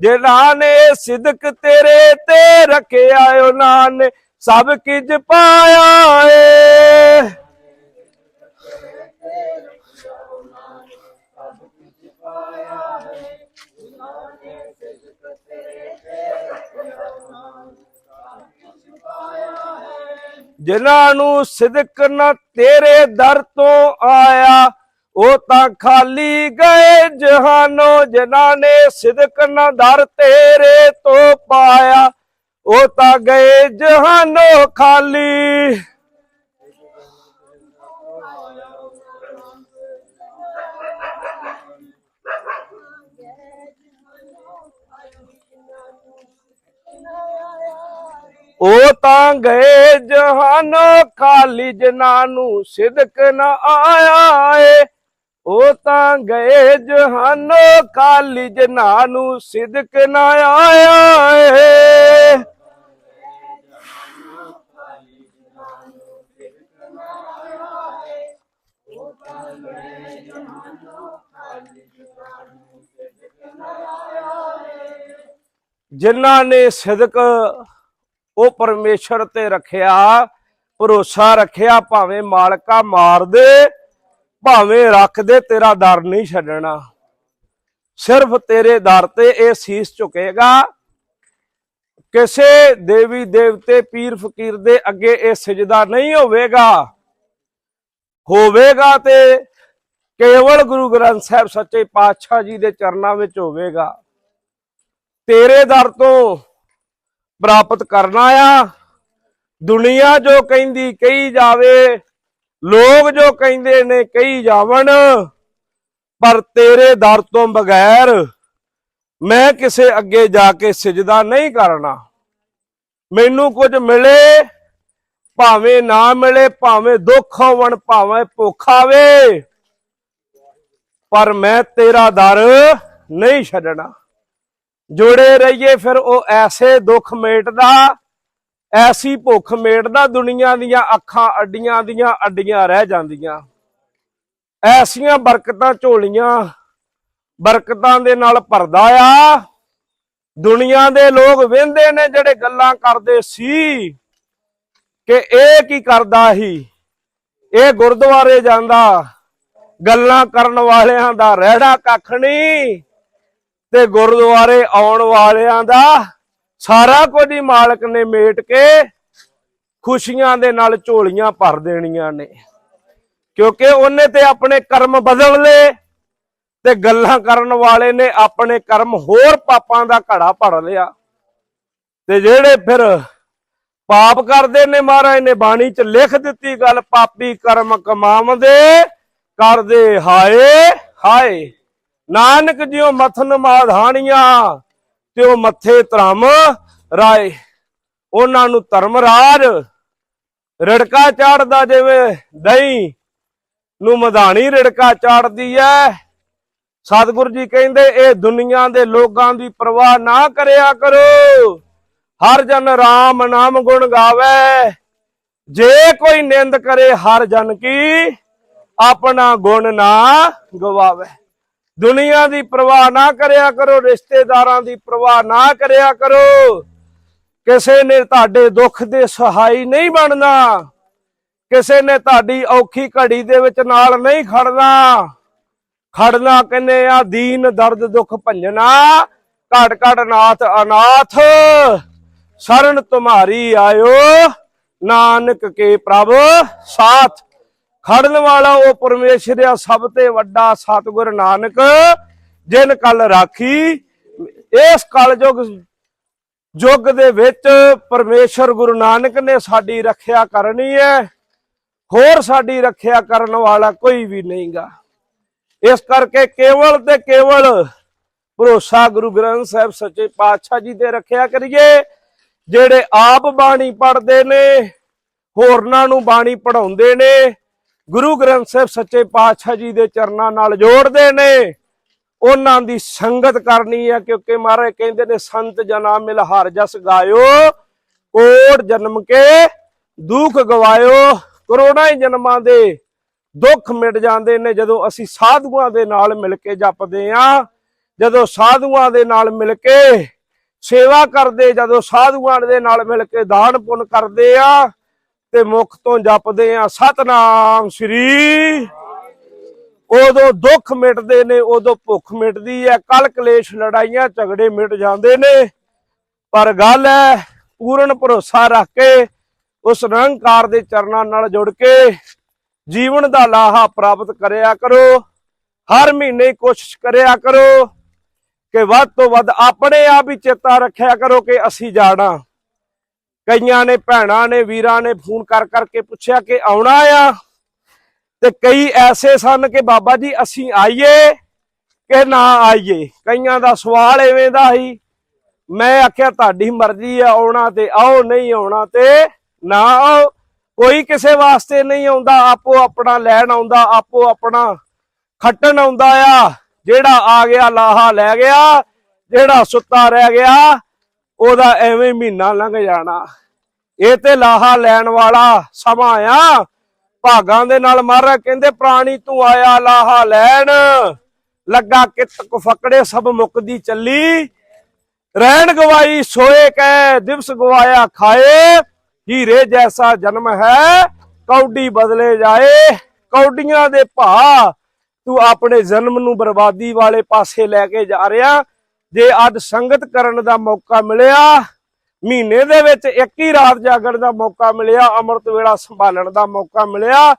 ਜਿਨ੍ਹਾਂ ਨੇ ਸਿਦਕ ਤੇਰੇ ਤੇ ਰੱਖਿਆ ਉਹਨਾਂ ਨੇ ਸਭ ਕੁਝ ਪਾਇਆ ਏ। ਜਿਨ੍ਹਾਂ ਨੂੰ ਸਿਦਕ ਨਾ ਤੇਰੇ ਦਰ ਤੋਂ ਆਇਆ ਉਹ ਤਾਂ ਖਾਲੀ ਗਏ ਜਹਾਨੋ ਜਿਨ੍ਹਾਂ ਨੇ ਸਿਦਕ ਨਾ ਦਰ ਤੇਰੇ ਤੋਂ ਪਾਇਆ। ਉਹ ਤਾਂ ਗਏ ਜਹਾਨੋ ਖਾਲੀ। ਉਹ ਤਾਂ ਗਏ ਜਹਾਨੋ ਖਾਲੀ ਜਿਨ੍ਹਾਂ ਨੂੰ ਸਿਦਕ ਨਾ ਆਇਆ ਏ। ਉਹ ਤਾਂ ਗਏ ਜਹਾਨੋਂ ਕਾਲੀ ਜਨਾ ਨੂੰ ਸਿਦਕ ਨਾ ਆਇਆ ਏ। ਜਿਨ੍ਹਾਂ ਨੇ ਸਿਦਕ ਉਹ ਪਰਮੇਸ਼ਰ ਤੇ ਰੱਖਿਆ, ਭਰੋਸਾ ਰੱਖਿਆ, ਭਾਵੇਂ ਮਾਲਕਾ ਮਾਰ ਦੇ ਭਾਵੇਂ ਰੱਖ ਦੇ, ਤੇਰਾ ਦਰ ਨਹੀਂ ਛੱਡਣਾ। ਸਿਰਫ ਤੇਰੇ ਦਰ ਤੇ ਇਹ ਸੀਸ ਝੁਕੇਗਾ। ਕਿਸੇ ਦੇਵੀ ਦੇਵਤੇ ਪੀਰ ਫਕੀਰ ਦੇ ਅੱਗੇ ਇਹ ਸਜਦਾ ਨਹੀਂ ਹੋਵੇਗਾ। ਹੋਵੇਗਾ ਤੇ ਕੇਵਲ ਗੁਰੂ ਗ੍ਰੰਥ ਸਾਹਿਬ ਸੱਚੇ ਪਾਤਸ਼ਾਹ ਜੀ ਦੇ ਚਰਨਾਂ ਵਿੱਚ ਹੋਵੇਗਾ। ਤੇਰੇ ਦਰ ਤੋਂ ਪ੍ਰਾਪਤ ਕਰਨਾ ਆ। ਦੁਨੀਆ ਜੋ ਕਹਿੰਦੀ ਕਹੀ ਜਾਵੇ ਲੋਕ ਜੋ ਕਹਿੰਦੇ ਨੇ ਕਹੀ ਜਾਵਣ, ਪਰ ਤੇਰੇ ਦਰ ਤੋਂ ਬਗੈਰ ਮੈਂ ਕਿਸੇ ਅੱਗੇ ਜਾ ਕੇ ਸਜਦਾ ਨਹੀਂ ਕਰਨਾ। ਮੈਨੂੰ ਕੁਝ ਮਿਲੇ, ਭਾਵੇਂ ਨਾ ਮਿਲੇ, ਭਾਵੇਂ ਦੁੱਖ ਹੋਵਣ, ਭਾਵੇਂ ਭੁੱਖ ਆਵੇ, ਪਰ ਮੈਂ ਤੇਰਾ ਦਰ ਨਹੀਂ ਛੱਡਣਾ। ਜੁੜੇ ਰਹੀਏ ਫਿਰ ਉਹ ਐਸੇ ਦੁੱਖ ਮੇਟਦਾ ਐਸੀ ਭੁੱਖ ਮੇੜਦਾ ਦੁਨੀਆ ਦੀਆਂ ਅੱਖਾਂ ਅੱਡੀਆਂ ਦੀਆਂ ਅੱਡੀਆਂ ਰਹਿ ਜਾਂਦੀਆਂ। ਐਸੀਆਂ ਬਰਕਤਾਂ ਝੋਲੀਆਂ ਬਰਕਤਾਂ ਦੇ ਨਾਲ ਭਰਦਾ ਆ। ਦੁਨੀਆ ਦੇ ਲੋਕ ਵੇਂਦੇ ਨੇ ਜਿਹੜੇ ਗੱਲਾਂ ਕਰਦੇ ਸੀ ਕਿ ਇਹ ਕੀ ਕਰਦਾ ਸੀ? ਇਹ ਗੁਰਦੁਆਰੇ ਜਾਂਦਾ, ਗੱਲਾਂ ਕਰਨ ਵਾਲਿਆਂ ਦਾ ਰਹਿੜਾ ਕੱਖ ਨਹੀਂ ਤੇ ਗੁਰਦੁਆਰੇ ਆਉਣ ਵਾਲਿਆਂ ਦਾ ਸਾਰਾ ਕੁਝ ਹੀ ਮਾਲਕ ਨੇ ਮੇਟ ਕੇ ਖੁਸ਼ੀਆਂ ਦੇ ਨਾਲ ਝੋਲੀਆਂ ਭਰ ਦੇਣੀਆਂ ਨੇ। ਕਿਉਂਕਿ ਉਹਨੇ ਤੇ ਆਪਣੇ ਕਰਮ ਬਦਲ ਲਏ ਤੇ ਗੱਲਾਂ ਕਰਨ ਵਾਲੇ ਨੇ ਆਪਣੇ ਕਰਮ ਹੋਰ ਪਾਪਾਂ ਦਾ ਘੜਾ ਭਰ ਲਿਆ। ਤੇ ਜਿਹੜੇ ਫਿਰ ਪਾਪ ਕਰਦੇ ਨੇ ਮਹਾਰਾਜ ਨੇ ਬਾਣੀ 'ਚ ਲਿਖ ਦਿੱਤੀ ਗੱਲ, ਪਾਪੀ ਕਰਮ ਕਮਾਵਦੇ ਕਰਦੇ ਹਾਏ ਹਾਏ। ਨਾਨਕ ਜਿਉ ਮਥਨ ਮਾਧਾਣੀਆਂ ਤੇ ਉਹ ਮੱਥੇ ਧਰਮ ਰਾਏ। ਉਹਨਾਂ ਨੂੰ ਧਰਮ ਰਾਜ ਰੜਕਾ ਚਾੜਦਾ ਜਿਵੇਂ ਦਹੀਂ ਨੂੰ ਮਧਾਣੀ ਰੜਕਾ ਚਾੜਦੀ ਐ। ਸਤਿਗੁਰੂ ਜੀ ਕਹਿੰਦੇ, ਇਹ ਦੁਨੀਆ ਦੇ ਲੋਕਾਂ ਦੀ ਪਰਵਾਹ ਨਾ ਕਰਿਆ ਕਰੋ। ਹਰ ਜਨ ਰਾਮ ਨਾਮ ਗੁਣ ਗਾਵੇ। ਜੇ ਕੋਈ ਨਿੰਦ ਕਰੇ, ਹਰ ਜਨ ਕੀ ਆਪਣਾ ਗੁਣ ਨਾ ਗਵਾਵੇ। ਦੁਨੀਆ ਦੀ ਪਰਵਾਹ ਨਾ ਕਰਿਆ ਕਰੋ, ਰਿਸ਼ਤੇਦਾਰਾਂ ਦੀ ਪਰਵਾਹ ਨਾ ਕਰਿਆ ਕਰੋ। ਕਿਸੇ ਨੇ ਤੁਹਾਡੇ ਦੁੱਖ ਦੇ ਸਹਾਈ ਨਹੀਂ ਬਣਨਾ। ਕਿਸੇ ਨੇ ਤੁਹਾਡੀ ਔਖੀ ਘੜੀ ਦੇ ਵਿੱਚ ਨਾਲ ਨਹੀਂ ਖੜਨਾ। ਖੜਨਾ ਕਹਿੰਦੇ ਆ? ਦੀਨ, ਦਰਦ, ਦੁੱਖ ਭੰਜਣਾ। ਘਟ ਘਟ ਨਾਥ, ਅਨਾਥ। ਸ਼ਰਨ ਤੁਮਾਰੀ ਆਇਓ। ਨਾਨਕ ਕੇ ਪ੍ਰਭ ਸਾਥ। ਖੜਨ ਵਾਲਾ ਉਹ ਪਰਮੇਸ਼ਰ ਆ ਸਭ ਤੇ ਵੱਡਾ ਸਤਿਗੁਰ ਨਾਨਕ, ਜਿਨ ਕਲ ਰਾਖੀ। ਇਸ ਕਲਯੁਗ ਯੁੱਗ ਦੇ ਵਿੱਚ ਪਰਮੇਸ਼ਰ ਗੁਰੂ ਨਾਨਕ ਨੇ ਸਾਡੀ ਰੱਖਿਆ ਕਰਨੀ ਹੈ। ਹੋਰ ਸਾਡੀ ਰੱਖਿਆ ਕਰਨ ਵਾਲਾ ਕੋਈ ਵੀ ਨਹੀਂਗਾ। ਇਸ ਕਰਕੇ ਕੇਵਲ ਤੇ ਕੇਵਲ ਭਰੋਸਾ ਗੁਰੂ ਗ੍ਰੰਥ ਸਾਹਿਬ ਸੱਚੇ ਪਾਤਸ਼ਾਹ ਜੀ ਦੇ ਰੱਖਿਆ ਕਰੀਏ, ਜਿਹੜੇ ਆਪ ਬਾਣੀ ਪੜ੍ਹਦੇ ਨੇ, ਹੋਰਨਾਂ ਨੂੰ ਬਾਣੀ ਪੜਾਉਂਦੇ ਨੇ ਗੁਰੂ ਗ੍ਰੰਥ ਸਾਹਿਬ ਸੱਚੇ ਪਾਤਸ਼ਾਹ ਜੀ ਦੇ ਚਰਨਾਂ ਨਾਲ ਜੋੜਦੇ ਨੇ। ਉਹਨਾਂ ਦੀ ਸੰਗਤ ਕਰਨੀ ਹੈ, ਕਿਉਂਕਿ ਮਹਾਰਾਜ ਕਹਿੰਦੇ ਨੇ, ਸੰਤ ਜਨਾ ਮਿਲ ਹਰ ਜਸ ਗਾਇਓ ਕੋਟ ਜਨਮ ਕੇ ਦੁੱਖ ਗਵਾਇਓ। ਕਰੋੜਾਂ ਹੀ ਜਨਮਾਂ ਦੇ ਦੁੱਖ ਮਿਟ ਜਾਂਦੇ ਨੇ, ਜਦੋਂ ਅਸੀਂ ਸਾਧੂਆਂ ਦੇ ਨਾਲ ਮਿਲ ਕੇ ਜਪਦੇ ਆ ਜਦੋਂ ਸਾਧੂਆਂ ਦੇ ਨਾਲ ਮਿਲ ਕੇ ਸੇਵਾ ਕਰਦੇ, ਜਦੋਂ ਸਾਧੂਆਂ ਦੇ ਨਾਲ ਮਿਲ ਕੇ ਦਾਨ ਪੁੰਨ ਕਰਦੇ ਆ ਤੇ ਮੁਖ ਤੋਂ ਜਪਦੇ ਆ, ਸਤਨਾਮ ਸ੍ਰੀ। ਉਦੋਂ ਦੁੱਖ ਮਿਟਦੇ ਨੇ, ਉਦੋਂ ਭੁੱਖ ਮਿਟਦੀ ਹੈ ਕਲ ਕਲੇਸ਼ ਲੜਾਈਆਂ, ਝਗੜੇ ਮਿਟ ਜਾਂਦੇ ਨੇ। ਪਰ ਗੱਲ ਹੈ ਪੂਰਨ ਭਰੋਸਾ ਰੱਖ ਕੇ, ਉਸ ਨਿਰੰਕਾਰ ਦੇ ਚਰਨਾਂ ਨਾਲ ਜੁੜ ਕੇ, ਜੀਵਨ ਦਾ ਲਾਹਾ ਪ੍ਰਾਪਤ ਕਰਿਆ ਕਰੋ। ਹਰ ਮਹੀਨੇ ਕੋਸ਼ਿਸ਼ ਕਰਿਆ ਕਰੋ ਕਿ ਵੱਧ ਤੋਂ ਵੱਧ ਆਪਣੇ ਆਪ ਹੀ ਚੇਤਾ ਰੱਖਿਆ ਕਰੋ ਕਿ ਅਸੀਂ ਜਾਣਾ। ਕਈਆਂ ਨੇ ਭੈਣਾਂ ਨੇ ਵੀਰਾਂ ਨੇ ਫੋਨ ਕਰ ਕਰਕੇ ਪੁੱਛਿਆ ਕਿ ਆਉਣਾ ਆ? ਤੇ ਕਈ ਐਸੇ ਸਨ ਕਿ ਬਾਬਾ ਜੀ, ਅਸੀਂ ਆਈਏ ਕਿ ਨਾ ਆਈਏ? ਕਈਆਂ ਦਾ ਸਵਾਲ ਐਵੇਂ ਦਾ ਸੀ, ਮੈਂ ਆਖਿਆ, ਤੁਹਾਡੀ ਮਰਜ਼ੀ ਆ, ਆਉਣਾ ਤੇ ਆਓ, ਨਹੀਂ ਆਉਣਾ ਤੇ ਨਾ ਆਓ। ਕੋਈ ਕਿਸੇ ਵਾਸਤੇ ਨਹੀਂ ਆਉਂਦਾ, ਆਪੋ ਆਪਣਾ ਲੈਣ ਆਉਂਦਾ, ਆਪੋ ਆਪਣਾ ਖੱਟਣ ਆਉਂਦਾ ਆ। ਜਿਹੜਾ ਆ ਗਿਆ, ਲਾਹਾ ਲੈ ਗਿਆ, ਜਿਹੜਾ ਸੁੱਤਾ ਰਹਿ ਗਿਆ ਉਹਦਾ ਐਵੇਂ ਮਹੀਨਾ ਲੰਘ ਜਾਣਾ। ਇਹ ਤੇ ਲਾਹਾ ਲੈਣ ਵਾਲਾ ਸਮਾਂ ਆ। ਭਾਗਾਂ ਦੇ ਨਾਲ ਮਹਾਰਾਜ ਕਹਿੰਦੇ, ਪ੍ਰਾਣੀ, ਤੂੰ ਆਇਆ ਲਾਹਾ ਲੈਣ। ਲੱਗਾ ਕਿਤ ਕੁ ਫਕੜੇ, ਸਭ ਮੁਕਦੀ ਚੱਲੀ। ਰਹਿਣ ਗਵਾਈ, ਸੋਏ ਕੈ ਦਿਵਸ ਗਵਾਇਆ ਖਾਏ। ਹੀਰੇ ਜੈਸਾ ਜਨਮ ਹੈ, ਕੌਡੀ ਬਦਲੇ ਜਾਏ। ਕੌਡੀਆਂ ਦੇ ਭਾ ਤੂੰ ਆਪਣੇ ਜਨਮ ਨੂੰ ਬਰਬਾਦੀ ਵਾਲੇ ਪਾਸੇ ਲੈ ਕੇ ਜਾ ਰਿਹਾ। ਜੇ ਅੱਜ ਸੰਗਤ ਕਰਨ ਦਾ ਮੌਕਾ ਮਿਲਿਆ, ਮਹੀਨੇ ਦੇ ਵਿੱਚ ਇੱਕ ਹੀ ਰਾਤ ਜਾਗਣ ਦਾ ਮੌਕਾ ਮਿਲਿਆ, ਅੰਮ੍ਰਿਤ ਵੇਲਾ ਸੰਭਾਲਣ ਦਾ ਮੌਕਾ ਮਿਲਿਆ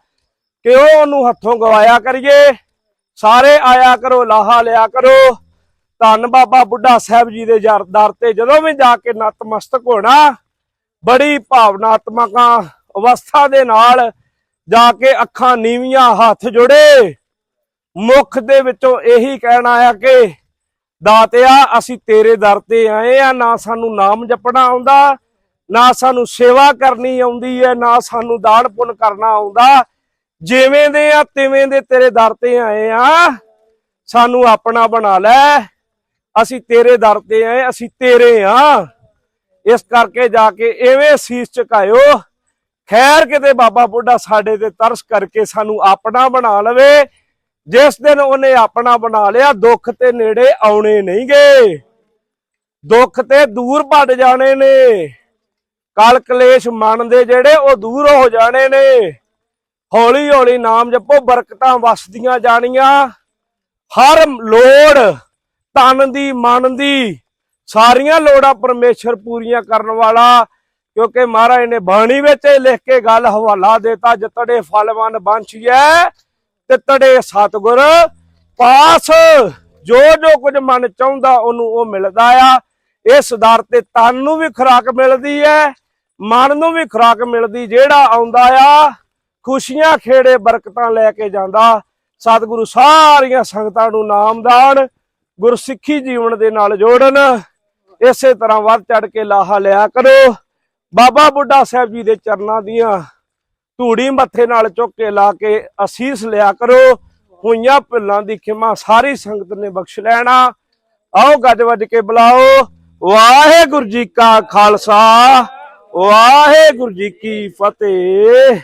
ਕਿ ਉਹ ਉਹਨੂੰ ਹੱਥੋਂ ਗਵਾਇਆ ਕਰੀਏ? ਸਾਰੇ ਆਇਆ ਕਰੋ, ਲਾਹਾ ਲਿਆ ਕਰੋ। ਧੰਨ ਬਾਬਾ ਬੁੱਢਾ ਸਾਹਿਬ ਜੀ ਦੇ ਯਾਰ- ਦਰ ਤੇ ਜਦੋਂ ਵੀ ਜਾ ਕੇ ਨਤਮਸਤਕ ਹੋਣਾ, ਬੜੀ ਭਾਵਨਾਤਮਕ ਅਵਸਥਾ ਦੇ ਨਾਲ ਜਾ ਕੇ ਅੱਖਾਂ ਨੀਵੀਆਂ ਹੱਥ ਜੋੜੇ। ਮੁਖ ਦੇ ਵਿੱਚੋਂ ਇਹੀ ਕਹਿਣਾ ਆ ਕਿ ਦਾਤਿਆ, ਅਸੀਂ ਤੇਰੇ ਦਰ ਤੇ ਆਏ ਆ, ਨਾ ਸਾਨੂੰ ਨਾਮ ਜਪਣਾ ਆਉਂਦਾ, ਨਾ ਸਾਨੂੰ ਸੇਵਾ ਕਰਨੀ ਆਉਂਦੀ ਹੈ, ਨਾ ਸਾਨੂੰ ਦਾਨ ਪੁੰਨ ਕਰਨਾ ਆਉਂਦਾ। ਜਿਵੇਂ ਦੇ ਆ, ਤਿਵੇਂ ਦੇ ਤੇਰੇ ਦਰ ਤੇ ਆਏ ਆ, ਸਾਨੂੰ ਆਪਣਾ ਬਣਾ ਲੈ। ਅਸੀਂ ਤੇਰੇ ਦਰ ਤੇ ਆਏ, ਅਸੀਂ ਤੇਰੇ ਆ। ਇਸ ਕਰਕੇ ਜਾ ਕੇ ਐਵੇਂ ਸੀਸ ਝੁਕਾਇਓ। ਖੈਰ ਕਿਤੇ ਬਾਬਾ ਬੁੱਢਾ ਸਾਡੇ ਤੇ ਤਰਸ ਕਰਕੇ ਸਾਨੂੰ ਆਪਣਾ ਬਣਾ ਲਵੇ। ਜਿਸ ਦਿਨ ਉਹਨੇ ਆਪਣਾ ਬਣਾ ਲਿਆ, ਦੁੱਖ ਤੇ ਨੇੜੇ ਆਉਣੇ ਨਹੀਂ ਗਏ। ਦੁੱਖ ਤੇ ਦੂਰ ਭੱਜ ਜਾਣੇ ਨੇ। ਕਲ ਕਲੇਸ਼ ਮਨ ਦੇ ਜਿਹੜੇ ਉਹ ਦੂਰ ਹੋ ਜਾਣੇ ਨੇ। ਹੌਲੀ ਹੌਲੀ ਨਾਮ ਜਪੋ, ਬਰਕਤਾਂ ਵਸਦੀਆਂ ਜਾਣੀਆਂ। ਹਰ ਲੋੜ ਤਨ ਦੀ, ਮਨ ਦੀ, ਸਾਰੀਆਂ ਲੋੜਾਂ ਪਰਮੇਸ਼ਰ ਪੂਰੀਆਂ ਕਰਨ ਵਾਲਾ। ਕਿਉਂਕਿ ਮਹਾਰਾਜ ਨੇ ਬਾਣੀ ਵਿੱਚ ਲਿਖ ਕੇ ਗੱਲ ਹਵਾਲਾ ਦਿੱਤਾ, ਜਤੜੇ ਫਲਵਨ ਬੰਛੀਐ ਤੇ ਤੜੇ ਸਤਗੁਰ ਪਾਸ। ਜੋ ਜੋ ਕੁਝ ਮਨ ਚਾਹੁੰਦਾ ਉਹਨੂੰ ਉਹ ਮਿਲਦਾ ਆ। ਇਸ ਦਰ ਤੇ ਤਨ ਨੂੰ ਵੀ ਖੁਰਾਕ ਮਿਲਦੀ ਹੈ ਮਨ ਨੂੰ ਵੀ ਖੁਰਾਕ ਮਿਲਦੀ, ਜਿਹੜਾ ਆਉਂਦਾ ਆ, ਖੁਸ਼ੀਆਂ ਖੇੜੇ ਬਰਕਤਾਂ ਲੈ ਕੇ ਜਾਂਦਾ। ਸਤਿਗੁਰੂ ਸਾਰੀਆਂ ਸੰਗਤਾਂ ਨੂੰ ਨਾਮਦਾਨ ਗੁਰਸਿੱਖੀ ਜੀਵਨ ਦੇ ਨਾਲ ਜੋੜਨ। ਇਸੇ ਤਰ੍ਹਾਂ ਵੱਧ ਚੜ ਕੇ ਲਾਹਾ ਲਿਆ ਕਰੋ। ਬਾਬਾ ਬੁੱਢਾ ਸਾਹਿਬ ਜੀ ਦੇ ਚਰਨਾਂ ਦੀਆਂ ਧੂੜੀ ਮੱਥੇ ਨਾਲ ਚੁੱਕ ਕੇ ਲਾ ਕੇ ਅਸੀਸ ਲਿਆ ਕਰੋ। ਹੋਈਆਂ ਭੁੱਲਾਂ ਦੀ ਖਿਮਾ ਸਾਰੀ ਸੰਗਤ ਨੇ ਬਖਸ਼ ਲੈਣਾ। ਆਓ ਗੱਜ ਵੱਜ ਕੇ ਬੁਲਾਓ। ਵਾਹਿਗੁਰੂ ਜੀ ਕਾ ਖਾਲਸਾ, ਵਾਹਿਗੁਰੂ ਜੀ ਕੀ ਫਤਿਹ।